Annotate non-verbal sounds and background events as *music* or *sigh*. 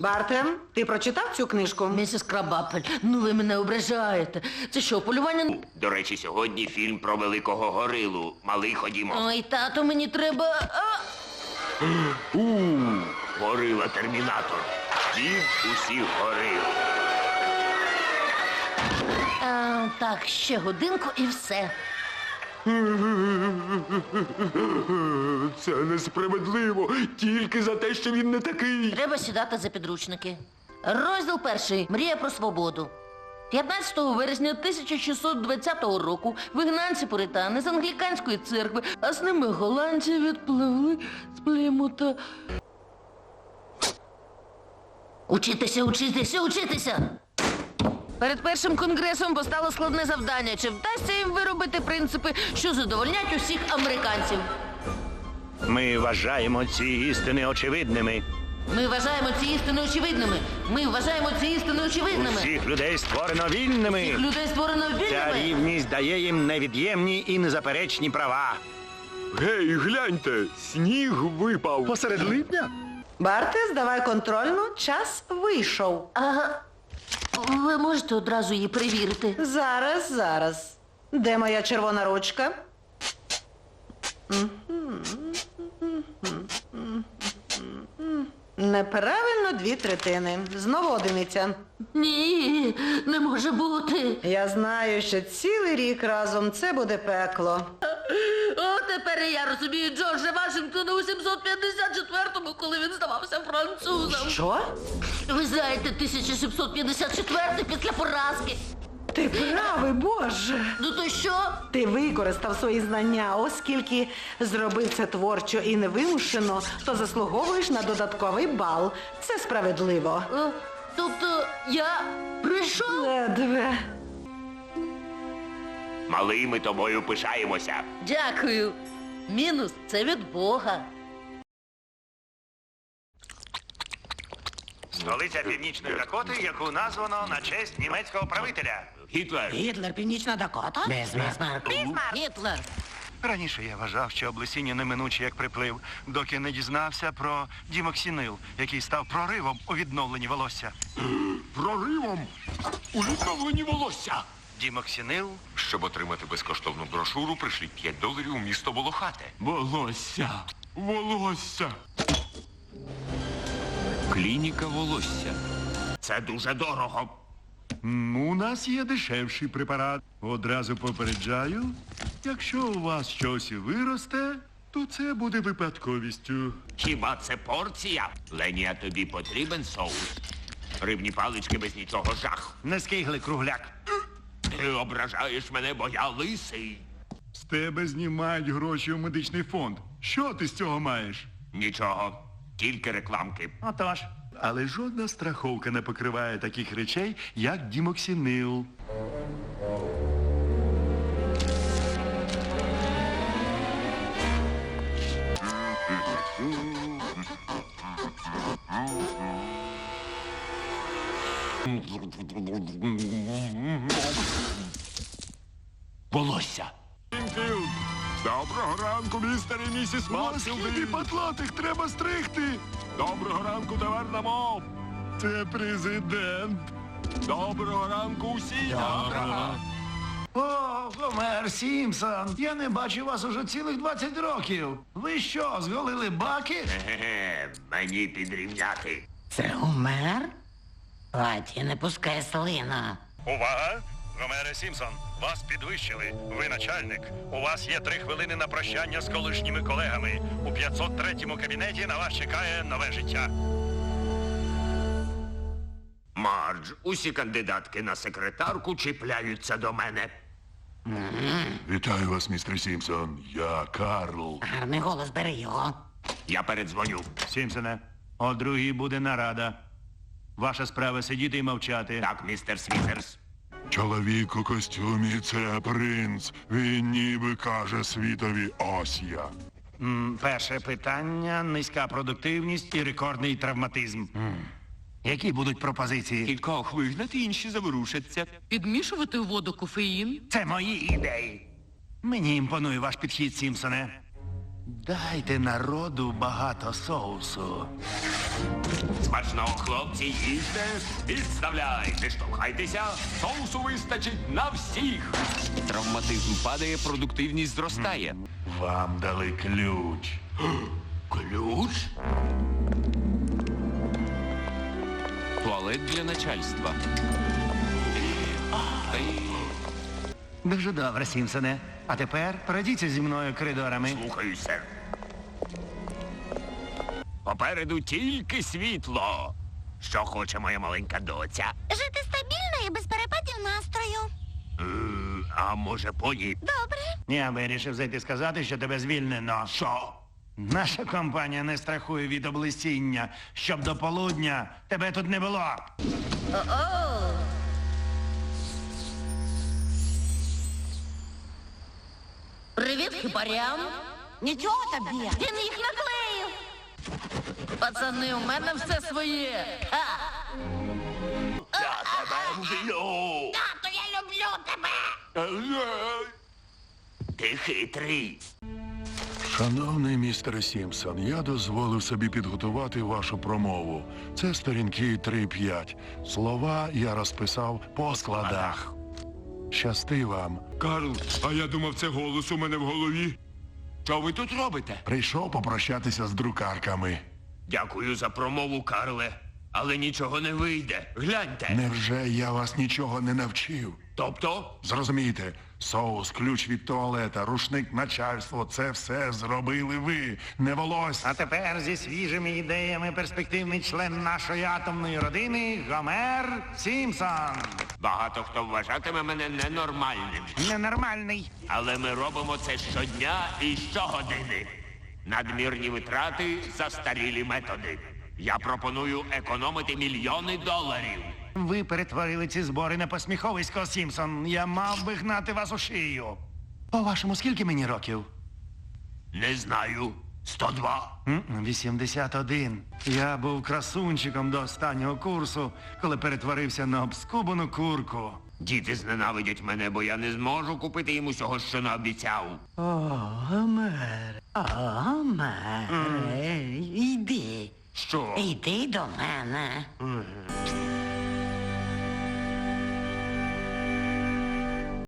Бартем, ти прочитав цю книжку? Місіс Крабапель, ну ви мене ображаєте. Це що, полювання? До речі, сьогодні фільм про великого горилу. Малий ходімо. Ой, тато, мені треба. А! У, горила термінатор. Дід усіх горил. А, так, ще годинку і все. *laughs* Це несправедливо. Тільки за те, що він не такий. Треба сідати за підручники. Розділ перший. Мрія про свободу. 15 вересня 1620 року вигнанці пуритани з англіканської церкви, а з ними голландці відпливли з Плімута. Учитися, учитися, учитися! Перед першим конгресом постало складне завдання. Чи вдасться їм виробити принципи, що задовольнять усіх американців? Ми вважаємо ці істини очевидними. Ми вважаємо ці істини очевидними. Ми вважаємо ці істини очевидними. Всіх людей створено вільними. Всіх людей створено Ця вільними. рівність дає їм невід'ємні і незаперечні права. Гей, гляньте, сніг випав. Посеред липня? Барте, здавай контрольну, час вийшов. А ви можете одразу її перевірити? Зараз, зараз. Де моя червона ручка? Неправильно дві третини. Знову одиниця. Ні, не може бути. Я знаю, що цілий рік разом це буде пекло. О, тепер я розумію Джорджа Вашингтона у 754-му, коли він здавався французом. Що? Ви знаєте, 1754 після поразки. Ти правий, Боже. Ну то що? Ти використав свої знання, оскільки зробив це творчо і невимушено, то заслуговуєш на додатковий бал. Це справедливо. Е, Тобто я прийшов? Ледве. Малий, ми тобою пишаємося. Дякую. Мінус це від Бога. Столиця Північної Дакоти, яку названо на честь німецького правителя. Гітлер. Гітлер, Північна Дакота? Бісмарк. Гітлер. Раніше я вважав, що облесіння неминуче як приплив, доки не дізнався про дімоксінил, який став проривом у відновленні волосся. Проривом у відновленні волосся. Дімоксінил Щоб отримати безкоштовну брошуру, пришліть 5 доларів у місто Волохате. Волосся. Волосся. Клініка волосся. Це дуже дорого. У нас є дешевший препарат. Одразу попереджаю, якщо у вас щось і виросте, то це буде випадковістю. Хіба це порція? Лені, а тобі потрібен соус. Рибні палички без нічого жах. не скигли кругляк. Ти ображаєш мене, бо я лисий. З тебе знімають гроші у медичний фонд. Що ти з цього маєш? Нічого, тільки рекламки. Отож. Але жодна страховка не покриває таких речей, як дімоксинил. Волосся. Доброго ранку, містер і місіс Східний Матсілди. патлатих треба стригти. Доброго ранку, таверна мов. Це президент. Доброго ранку усім. Доброго. О, Гомер Сімпсон. Я не бачу вас уже цілих 20 років. Ви що, зголили баки? Ге-ге, мені підрівняти. Це Гомер? Паті, не пускай слина. Увага! Гомере Сімпсон, вас підвищили. Ви начальник. У вас є три хвилини на прощання з колишніми колегами. У 503-му кабінеті на вас чекає нове життя. Мардж, усі кандидатки на секретарку чіпляються до мене. Вітаю вас, містер Сімпсон. Я Карл. Гарний голос, бери його. Я передзвоню. Сімпсоне, о другій буде нарада. Ваша справа сидіти і мовчати. Так, містер Смітерс. Чоловік у костюмі це принц. Він ніби каже світові ось я. М, Перше питання низька продуктивність і рекордний травматизм. Які будуть пропозиції? Кількох вигнати, інші заворушаться. Підмішувати в воду кофеїн. Це мої ідеї. Мені імпонує ваш підхід, Сімпсоне. Дайте народу багато соусу. Смачного хлопці, їжте, підставляйте, штовхайтеся, соусу вистачить на всіх. Травматизм падає, продуктивність зростає. Вам дали ключ. *gasps* Ключ? Туалет для начальства. Дуже добре, Сімпсоне. А тепер пройдіться зі мною коридорами. Слухаю, сер. Попереду тільки світло. Що хоче моя маленька доця? Жити стабільно і без перепадів настрою. Е, а може поні? Добре. Я вирішив зайти сказати, що тебе звільнено. Що? Наша компанія не страхує від облесіння, щоб до полудня тебе тут не було. Привіт, хіпарям. Нічого тобі. Він їх наклеїв. Пацани, у мене все своє. Ха! Тато, я люблю тебе. Ти хитрий. Шановний містер Сімпсон, я дозволив собі підготувати вашу промову. Це сторінки 3-5. Слова я розписав по складах. Щасти вам. Карл, а я думав, це голос у мене в голові. Що ви тут робите? Прийшов попрощатися з друкарками. Дякую за промову, Карле. Але нічого не вийде. Гляньте. Невже я вас нічого не навчив? Тобто, Зрозумійте, соус, ключ від туалета, рушник начальство це все зробили ви, не волосся. А тепер зі свіжими ідеями перспективний член нашої атомної родини Гомер Сімпсон. багато хто вважатиме мене ненормальним. Ненормальний. Але ми робимо це щодня і щогодини. Надмірні витрати, застарілі методи. Я пропоную економити мільйони доларів. Ви перетворили ці збори на посміховисько, Сімпсон. Я мав би гнати вас у шию. По-вашому, скільки мені років? Не знаю. 102. М, 81. Я був красунчиком до останнього курсу, коли перетворився на обскубану курку. Діти зненавидять мене, бо я не зможу купити їм усього, що наобіцяв. О, Гомер, о, Гомер, йди, Що? йди до мене.